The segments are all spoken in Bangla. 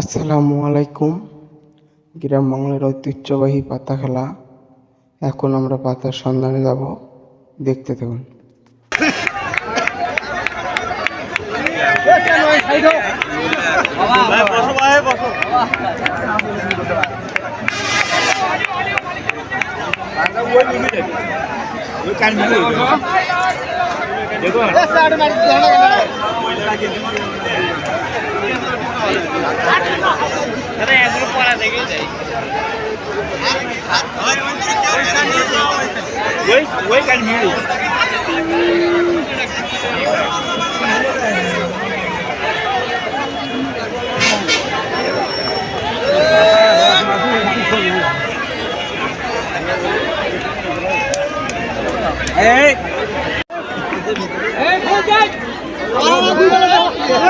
আসসালামু আলাইকুম গ্রাম বাংলার ঐতিহ্যবাহী পাতা খেলা এখন আমরা পাতার সন্ধানে যাব দেখতে থাকুন ভাই Wait, wait, I hear you. Hey! Hey, Paul Jack! Oh,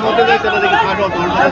মধ্যে যাইতে না দেখি ফাটো দৌড় বসে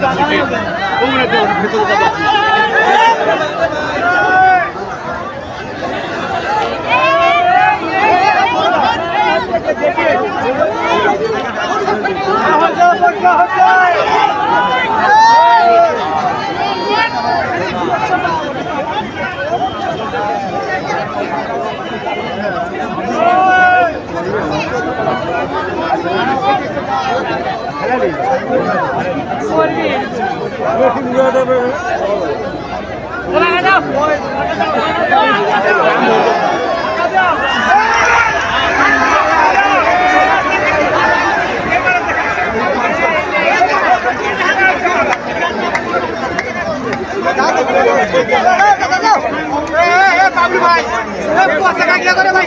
ভাই কথা কাটিয়া করে ভাই